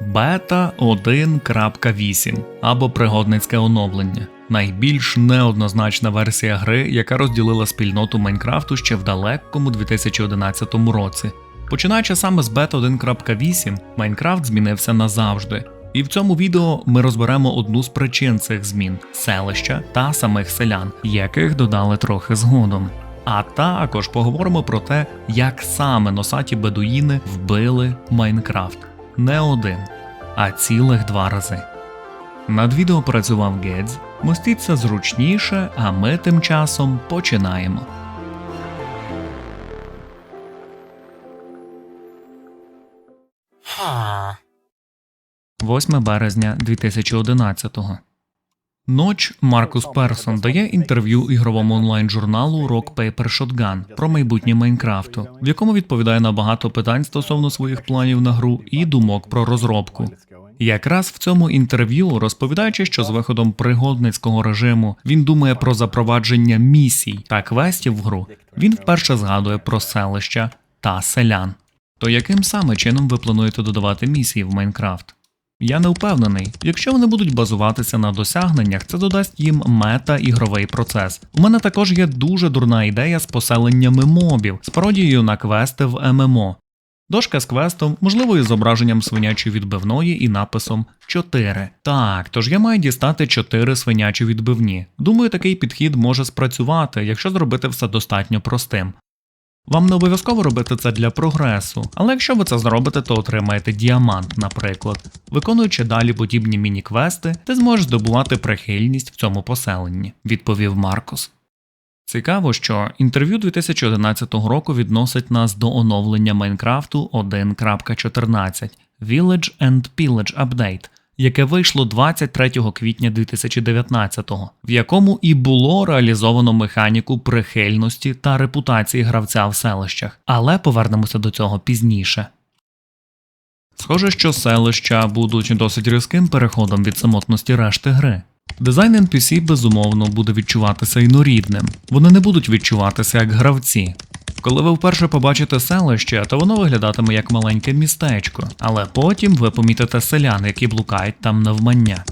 Бета 1.8 або пригодницьке оновлення. Найбільш неоднозначна версія гри, яка розділила спільноту Майнкрафту ще в далекому 2011 році. Починаючи саме з бета 1.8, Майнкрафт змінився назавжди. І в цьому відео ми розберемо одну з причин цих змін селища та самих селян, яких додали трохи згодом. А також поговоримо про те, як саме носаті бедуїни вбили Майнкрафт не один, а цілих два рази. Над відео працював Гедз. Мостіться зручніше, а ми тим часом починаємо. 8 березня 2011-го. Ноч Маркус Персон дає інтерв'ю ігровому онлайн-журналу Rock Paper Shotgun про майбутнє Майнкрафту, в якому відповідає на багато питань стосовно своїх планів на гру і думок про розробку. Якраз в цьому інтерв'ю, розповідаючи, що з виходом пригодницького режиму він думає про запровадження місій та квестів в гру, він вперше згадує про селища та селян. То яким саме чином ви плануєте додавати місії в Майнкрафт? Я не впевнений. Якщо вони будуть базуватися на досягненнях, це додасть їм мета-ігровий процес. У мене також є дуже дурна ідея з поселеннями мобів, з пародією на квести в ММО. Дошка з квестом, можливо, із зображенням свинячої відбивної і написом 4. Так, тож я маю дістати 4 свинячі відбивні. Думаю, такий підхід може спрацювати, якщо зробити все достатньо простим. Вам не обов'язково робити це для прогресу, але якщо ви це зробите, то отримаєте діамант, наприклад. Виконуючи далі подібні міні-квести, ти зможеш здобувати прихильність в цьому поселенні, відповів Маркус. Цікаво, що інтерв'ю 2011 року відносить нас до оновлення Майнкрафту 1.14 Village and Pillage Update, яке вийшло 23 квітня 2019-го, в якому і було реалізовано механіку прихильності та репутації гравця в селищах, але повернемося до цього пізніше. Схоже, що селища будуть досить різким переходом від самотності решти гри. Дизайн NPC безумовно буде відчуватися інорідним, вони не будуть відчуватися як гравці. Коли ви вперше побачите селище, то воно виглядатиме як маленьке містечко, але потім ви помітите селян, які блукають там навмання.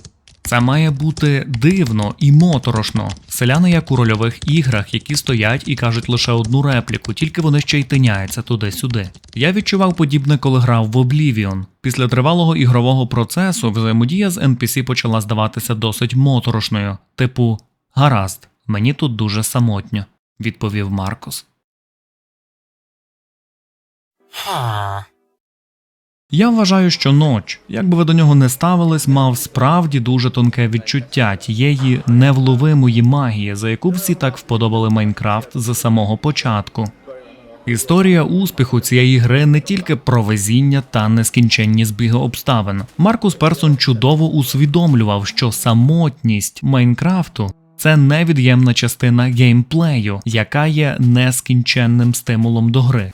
Це має бути дивно і моторошно. Селяни як у рольових іграх, які стоять і кажуть лише одну репліку, тільки вони ще й тиняються туди-сюди. Я відчував подібне, коли грав в Oblivion. Після тривалого ігрового процесу взаємодія з NPC почала здаватися досить моторошною, типу гаразд, мені тут дуже самотньо, відповів Маркос. Я вважаю, що ноч, як би ви до нього не ставились, мав справді дуже тонке відчуття тієї невловимої магії, за яку всі так вподобали Майнкрафт з самого початку. Історія успіху цієї гри не тільки про везіння та нескінченні збіги обставин. Маркус Персон чудово усвідомлював, що самотність Майнкрафту це невід'ємна частина геймплею, яка є нескінченним стимулом до гри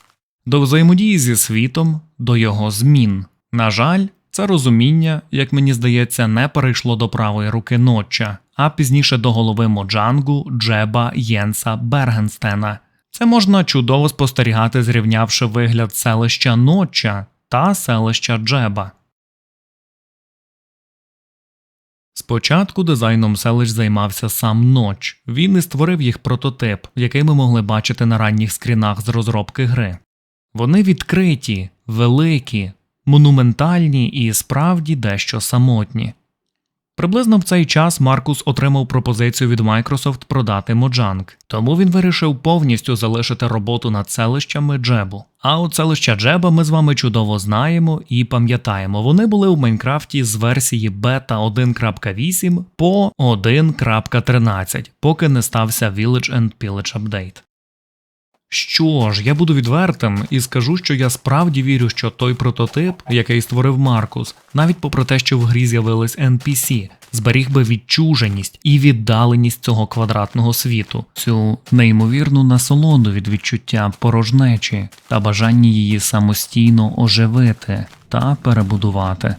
до взаємодії зі світом, до його змін. На жаль, це розуміння, як мені здається, не перейшло до правої руки ноча, а пізніше до голови Моджангу, Джеба Єнса Бергенстена. Це можна чудово спостерігати, зрівнявши вигляд селища Ноча та селища Джеба. Спочатку дизайном селищ займався сам Ноч. Він і створив їх прототип, який ми могли бачити на ранніх скрінах з розробки гри. Вони відкриті, великі, монументальні і справді дещо самотні. Приблизно в цей час Маркус отримав пропозицію від Microsoft продати Mojang, тому він вирішив повністю залишити роботу над селищами Джебу. А от селища Джеба ми з вами чудово знаємо і пам'ятаємо, вони були у Майнкрафті з версії бета 1.8 по 1.13, поки не стався Village and Pillage Update. Що ж, я буду відвертим і скажу, що я справді вірю, що той прототип, який створив Маркус, навіть попри те, що в грі з'явились NPC, зберіг би відчуженість і віддаленість цього квадратного світу, цю неймовірну насолоду від відчуття порожнечі та бажання її самостійно оживити та перебудувати.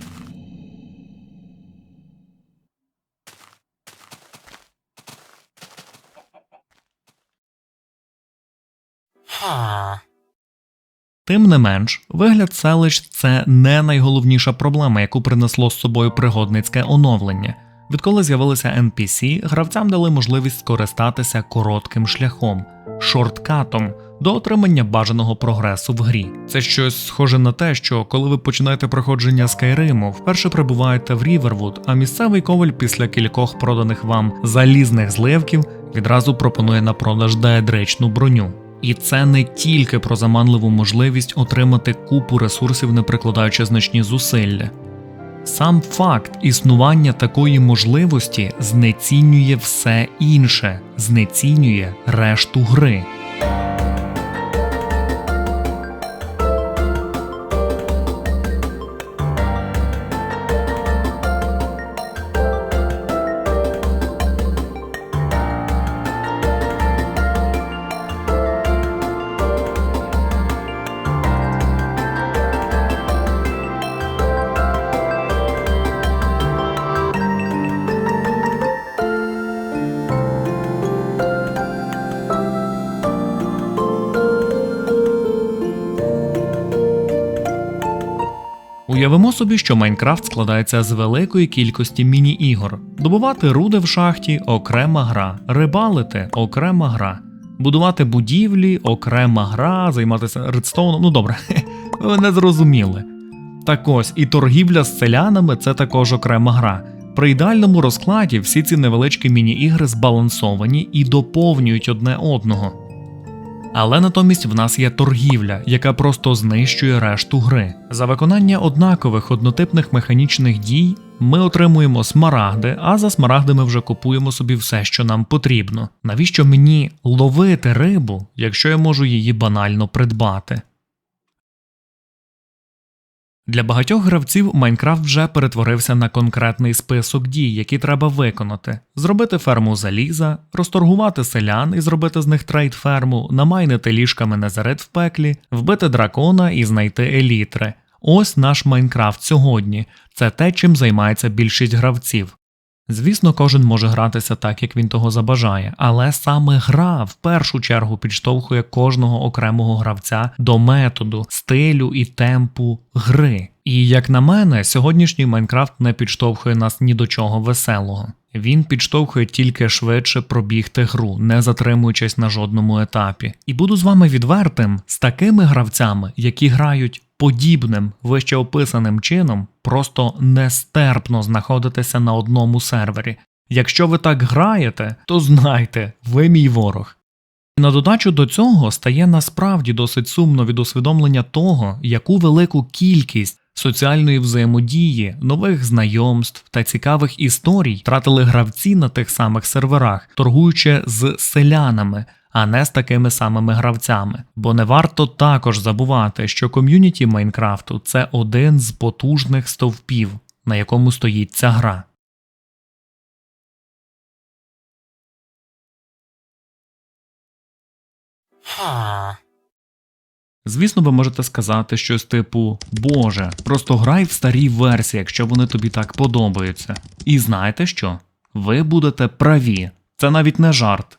Тим не менш, вигляд селищ це не найголовніша проблема, яку принесло з собою пригодницьке оновлення. Відколи з'явилися NPC, гравцям дали можливість скористатися коротким шляхом, шорткатом до отримання бажаного прогресу в грі. Це щось схоже на те, що коли ви починаєте проходження Скайриму, вперше прибуваєте в Рівервуд, а місцевий коваль після кількох проданих вам залізних зливків відразу пропонує на продаж деедречну броню. І це не тільки про заманливу можливість отримати купу ресурсів, не прикладаючи значні зусилля. Сам факт існування такої можливості знецінює все інше, знецінює решту гри. Уявимо собі, що Майнкрафт складається з великої кількості міні-ігор. Добувати руди в шахті окрема гра, рибалити окрема гра, будувати будівлі окрема гра, займатися редстоуном. Ну добре, ви не зрозуміли. Так ось, і торгівля з селянами це також окрема гра. При ідеальному розкладі всі ці невеличкі міні-ігри збалансовані і доповнюють одне одного. Але натомість в нас є торгівля, яка просто знищує решту гри. За виконання однакових однотипних механічних дій ми отримуємо смарагди, а за смарагдами вже купуємо собі все, що нам потрібно. Навіщо мені ловити рибу, якщо я можу її банально придбати? Для багатьох гравців Майнкрафт вже перетворився на конкретний список дій, які треба виконати: зробити ферму заліза, розторгувати селян і зробити з них трейд ферму, намайнити ліжками незарит в пеклі, вбити дракона і знайти елітри. Ось наш Майнкрафт сьогодні. Це те, чим займається більшість гравців. Звісно, кожен може гратися так, як він того забажає, але саме гра в першу чергу підштовхує кожного окремого гравця до методу, стилю і темпу гри. І як на мене, сьогоднішній Майнкрафт не підштовхує нас ні до чого веселого. Він підштовхує тільки швидше пробігти гру, не затримуючись на жодному етапі. І буду з вами відвертим з такими гравцями, які грають подібним вище описаним чином, просто нестерпно знаходитися на одному сервері. Якщо ви так граєте, то знайте, ви мій ворог. І на додачу до цього стає насправді досить сумно від усвідомлення того, яку велику кількість соціальної взаємодії, нових знайомств та цікавих історій тратили гравці на тих самих серверах, торгуючи з селянами, а не з такими самими гравцями. Бо не варто також забувати, що ком'юніті Майнкрафту це один з потужних стовпів, на якому стоїть ця гра. Звісно, ви можете сказати щось типу Боже, просто грай в старій версії, якщо вони тобі так подобаються. І знаєте що? Ви будете праві. Це навіть не жарт.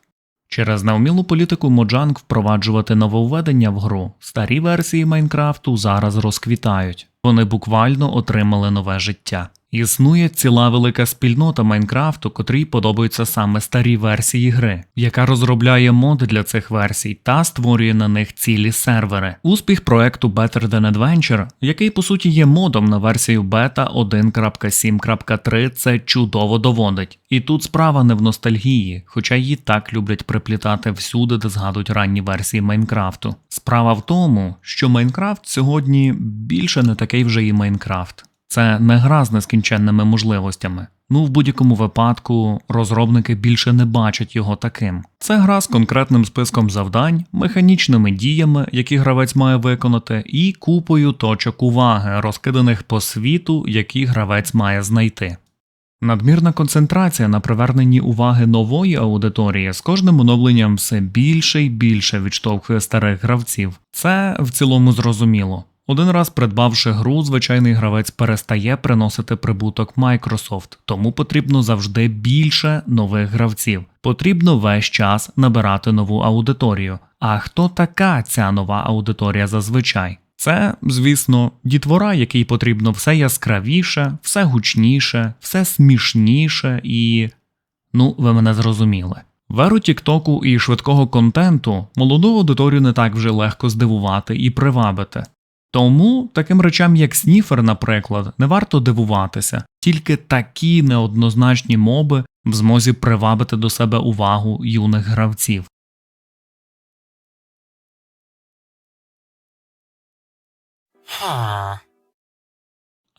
Через неумілу політику Mojang впроваджувати нововведення в гру. Старі версії Майнкрафту зараз розквітають. Вони буквально отримали нове життя. Існує ціла велика спільнота Майнкрафту, котрій подобаються саме старі версії гри, яка розробляє моди для цих версій та створює на них цілі сервери. Успіх проекту Better Than Adventure, який по суті є модом на версію бета 1.7.3, це чудово доводить. І тут справа не в ностальгії, хоча її так люблять приплітати всюди, де згадують ранні версії Майнкрафту. Справа в тому, що Майнкрафт сьогодні більше не такий вже і Майнкрафт. Це не гра з нескінченними можливостями. Ну, в будь-якому випадку розробники більше не бачать його таким. Це гра з конкретним списком завдань, механічними діями, які гравець має виконати, і купою точок уваги, розкиданих по світу, які гравець має знайти. Надмірна концентрація на приверненні уваги нової аудиторії з кожним оновленням все більше і більше відштовхує старих гравців. Це в цілому зрозуміло. Один раз придбавши гру, звичайний гравець перестає приносити прибуток Microsoft, тому потрібно завжди більше нових гравців. Потрібно весь час набирати нову аудиторію. А хто така ця нова аудиторія зазвичай? Це, звісно, дітвора, який потрібно все яскравіше, все гучніше, все смішніше і. Ну, ви мене зрозуміли. В еру Тіктоку і швидкого контенту молоду аудиторію не так вже легко здивувати і привабити. Тому таким речам, як сніфер, наприклад, не варто дивуватися, тільки такі неоднозначні моби в змозі привабити до себе увагу юних гравців.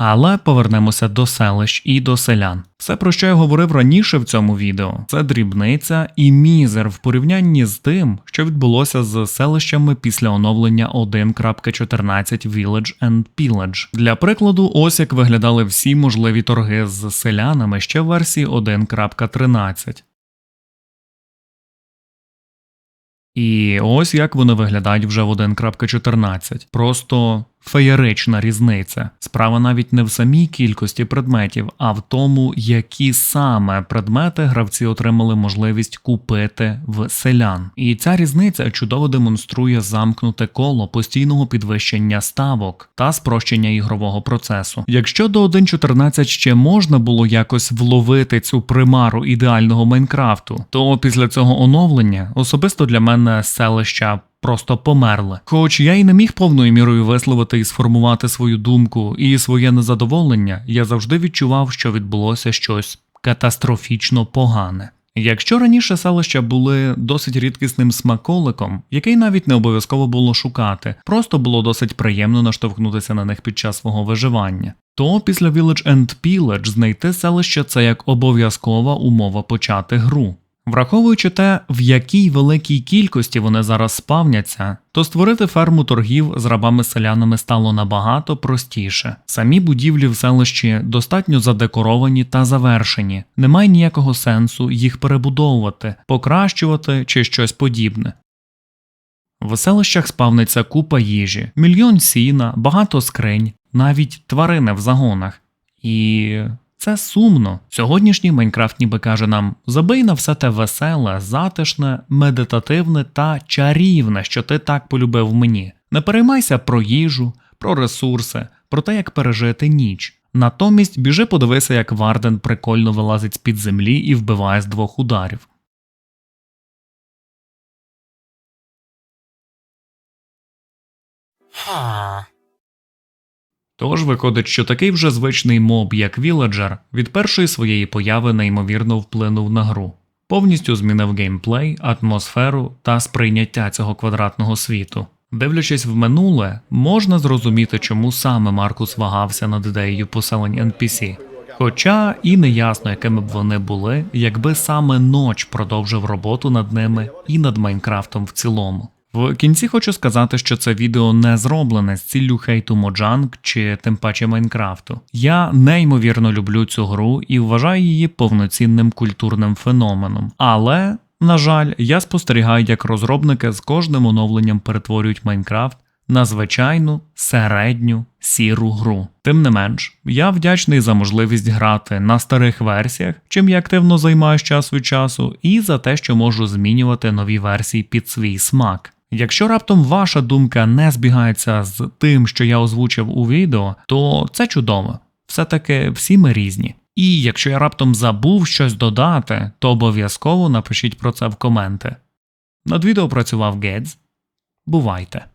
Але повернемося до селищ і до селян. Все, про що я говорив раніше в цьому відео, це дрібниця і мізер в порівнянні з тим, що відбулося з селищами після оновлення 1.14 Village and Pillage. Для прикладу, ось як виглядали всі можливі торги з селянами ще в версії 1.13. І ось як вони виглядають вже в 1.14. Просто феєрична різниця. Справа навіть не в самій кількості предметів, а в тому, які саме предмети гравці отримали можливість купити в селян. І ця різниця чудово демонструє замкнуте коло постійного підвищення ставок та спрощення ігрового процесу. Якщо до 1.14 ще можна було якось вловити цю примару ідеального Майнкрафту, то після цього оновлення особисто для мене селища просто померли. Хоч я й не міг повною мірою висловити і сформувати свою думку і своє незадоволення, я завжди відчував, що відбулося щось катастрофічно погане. Якщо раніше селища були досить рідкісним смаколиком, який навіть не обов'язково було шукати, просто було досить приємно наштовхнутися на них під час свого виживання, то після Village and Pillage знайти селище це як обов'язкова умова почати гру. Враховуючи те, в якій великій кількості вони зараз спавняться, то створити ферму торгів з рабами-селянами стало набагато простіше. Самі будівлі в селищі достатньо задекоровані та завершені, немає ніякого сенсу їх перебудовувати, покращувати чи щось подібне. В селищах спавниться купа їжі, мільйон сіна, багато скринь, навіть тварини в загонах. І це сумно. Сьогоднішній Майнкрафт ніби каже нам: забий на все те веселе, затишне, медитативне та чарівне, що ти так полюбив мені. Не переймайся про їжу, про ресурси, про те, як пережити ніч. Натомість біжи подивися, як Варден прикольно вилазить з-під землі і вбиває з двох ударів. Тож виходить, що такий вже звичний моб, як Вілладжер, від першої своєї появи неймовірно вплинув на гру, повністю змінив геймплей, атмосферу та сприйняття цього квадратного світу. Дивлячись в минуле, можна зрозуміти, чому саме Маркус вагався над ідеєю поселень NPC. Хоча і не ясно, якими б вони були, якби саме ноч продовжив роботу над ними і над Майнкрафтом в цілому. В кінці хочу сказати, що це відео не зроблене з ціллю хейту Моджанг чи тим паче Майнкрафту. Я неймовірно люблю цю гру і вважаю її повноцінним культурним феноменом. Але, на жаль, я спостерігаю, як розробники з кожним оновленням перетворюють Майнкрафт на звичайну середню сіру гру. Тим не менш, я вдячний за можливість грати на старих версіях, чим я активно займаюся час від часу, і за те, що можу змінювати нові версії під свій смак. Якщо раптом ваша думка не збігається з тим, що я озвучив у відео, то це чудово. Все-таки всі ми різні. І якщо я раптом забув щось додати, то обов'язково напишіть про це в коменти. Над відео працював Гедз. Бувайте!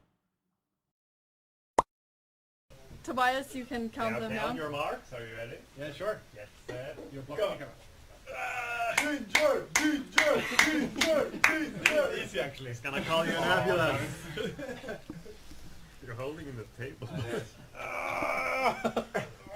Tobias, you can count them Okay, on down. your marks, are you ready? Yeah, sure. Get set, You're go. Ginger, ginger, ginger, ginger. Easy actually. It's gonna call you an ambulance. You're holding in the table. Ah.